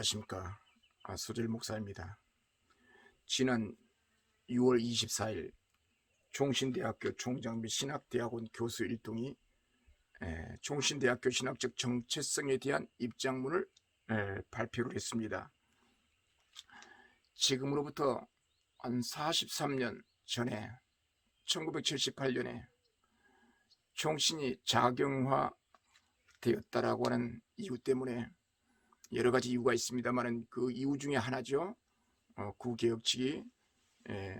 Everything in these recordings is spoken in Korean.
안녕하십니까. 아, 소질 목사입니다. 지난 6월 24일 종신대학교 총장 및 신학대학원 교수 일동이 에, 종신대학교 신학적 정체성에 대한 입장문을 에, 발표를 했습니다. 지금으로부터 한 43년 전에 1978년에 총신이 자경화 되었다라고 하는 이유 때문에 여러 가지 이유가 있습니다만은 그 이유 중에 하나죠. 어, 구개혁 측이 에,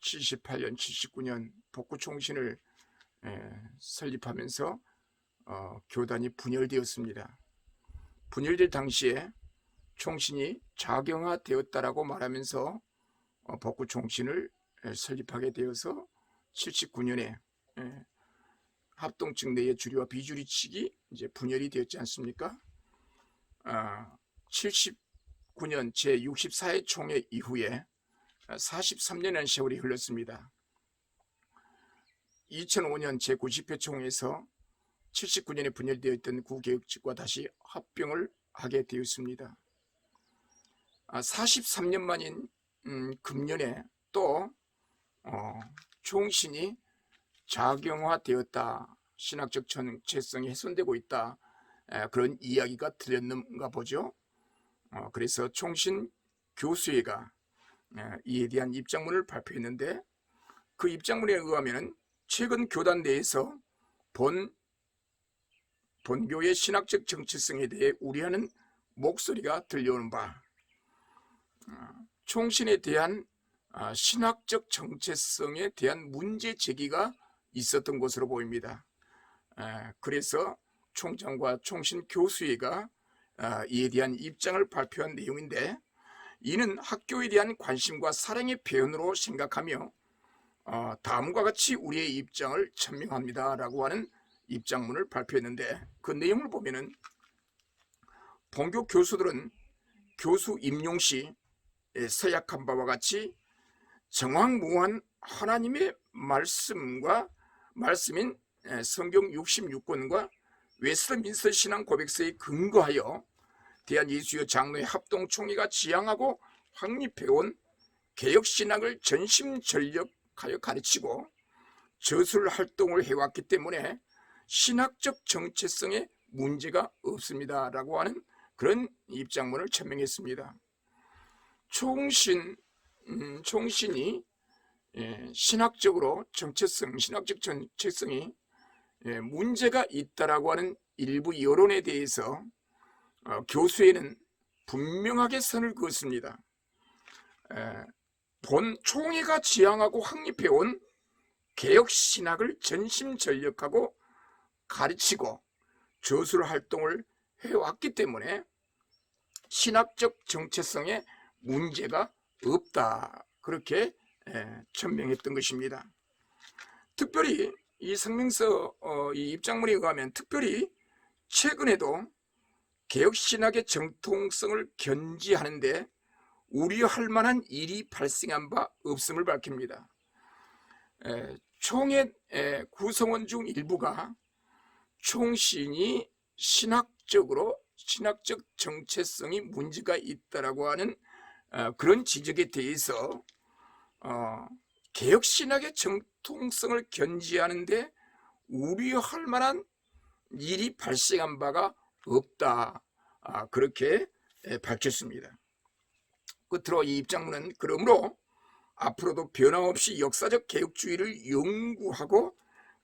78년, 79년 복구 총신을 에, 설립하면서 어, 교단이 분열되었습니다. 분열될 당시에 총신이 자경화되었다라고 말하면서 어, 복구 총신을 에, 설립하게 되어서 79년에 에, 합동측 내의 주류와 비주류 측이 이제 분열이 되었지 않습니까? 아, 79년 제64회 총회 이후에 43년의 세월이 흘렀습니다. 2005년 제90회 총회에서 79년에 분열되어 있던 구개혁측과 다시 합병을 하게 되었습니다. 아, 43년 만인 음, 금년에 또 어, 총신이 자경화되었다. 신학적 정체성이 훼손되고 있다. 에, 그런 이야기가 들렸는가 보죠. 어, 그래서 총신 교수회가 에, 이에 대한 입장문을 발표했는데 그 입장문에 의하면 최근 교단 내에서 본 본교의 신학적 정체성에 대해 우려하는 목소리가 들려오는 바 어, 총신에 대한 아, 신학적 정체성에 대한 문제 제기가 있었던 것으로 보입니다. 에, 그래서 총장과 총신 교수회가 아, 이에 대한 입장을 발표한 내용인데 이는 학교에 대한 관심과 사랑의 표현으로 생각하며 어, 다음과 같이 우리의 입장을 천명합니다라고 하는 입장문을 발표했는데 그 내용을 보면은 본교 교수들은 교수 임용 시 서약한 바와 같이 정황무한 하나님의 말씀과 말씀인 성경 66권과 웨스트민스터 신앙 고백서에 근거하여 대한 예수여 장로의 합동 총회가 지향하고 확립해온 개혁 신학을 전심전력하여 가르치고 저술 활동을 해왔기 때문에 신학적 정체성에 문제가 없습니다 라고 하는 그런 입장문을 천명했습니다. 총신 음, 총신이 예, 신학적으로 정체성, 신학적 정체성이 예, 문제가 있다라고 하는 일부 여론에 대해서 어, 교수회는 분명하게 선을 그었습니다. 에, 본 총회가 지향하고 확립해온 개혁 신학을 전심전력하고 가르치고 저술 활동을 해왔기 때문에 신학적 정체성에 문제가 없다. 그렇게 에, 천명했던 것입니다. 특별히 이 성명서 어, 이 입장문에 의하면 특별히 최근에도 개혁 신학의 정통성을 견지하는데 우려할 만한 일이 발생한 바 없음을 밝힙니다. 에, 총회 에, 구성원 중 일부가 총신이 신학적으로 신학적 정체성이 문제가 있다라고 하는 어, 그런 지적에 대해서 어, 개혁 신학의 정 통성을 견지하는데 우려할 만한 일이 발생한 바가 없다. 아, 그렇게 에, 밝혔습니다. 끝으로 이 입장문은 그러므로 앞으로도 변함없이 역사적 개혁주의를 연구하고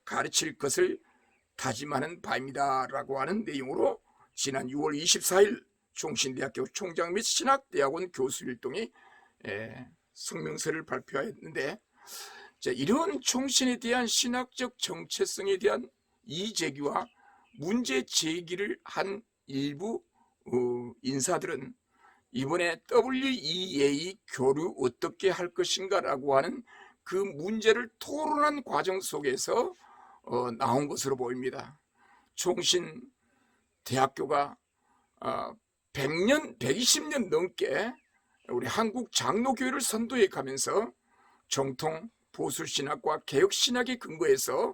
가르칠 것을 다짐하는 바입니다 라고 하는 내용으로 지난 6월 24일 종신대학교 총장 및 신학대학원 교수 일동이 에, 성명서를 발표했는데 자, 이런 총신에 대한 신학적 정체성에 대한 이제기와 문제 제기를 한 일부 어, 인사들은 이번에 WEA 교류 어떻게 할 것인가라고 하는 그 문제를 토론한 과정 속에서 어, 나온 것으로 보입니다. 총신 대학교가 어, 100년, 120년 넘게 우리 한국 장로교회를 선도해 가면서 정통 보수 신학과 개혁 신학에 근거해서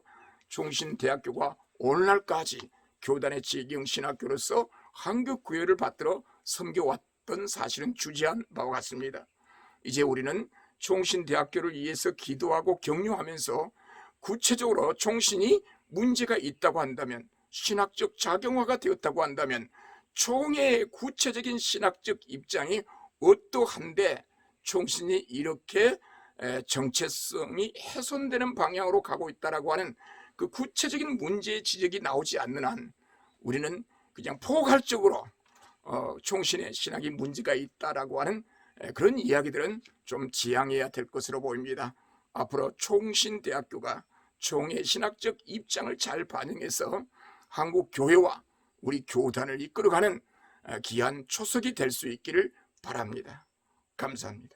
종신대학교가 오늘날까지 교단의 지경 신학교로서 한국교회를 받들어 섬겨왔던 사실은 주지한 바와 같습니다. 이제 우리는 총신대학교를 위해서 기도하고 격려하면서 구체적으로 총신이 문제가 있다고 한다면 신학적 작용화가 되었다고 한다면 총회의 구체적인 신학적 입장이 어떠한데 총신이 이렇게 에, 정체성이 훼손되는 방향으로 가고 있다라고 하는 그 구체적인 문제의 지적이 나오지 않는 한 우리는 그냥 포괄적으로 어, 총신의 신학이 문제가 있다라고 하는 에, 그런 이야기들은 좀 지양해야 될 것으로 보입니다. 앞으로 총신대학교가 총의 신학적 입장을 잘 반영해서 한국 교회와 우리 교단을 이끌어가는 에, 귀한 초석이 될 수 있기를 바랍니다. 감사합니다.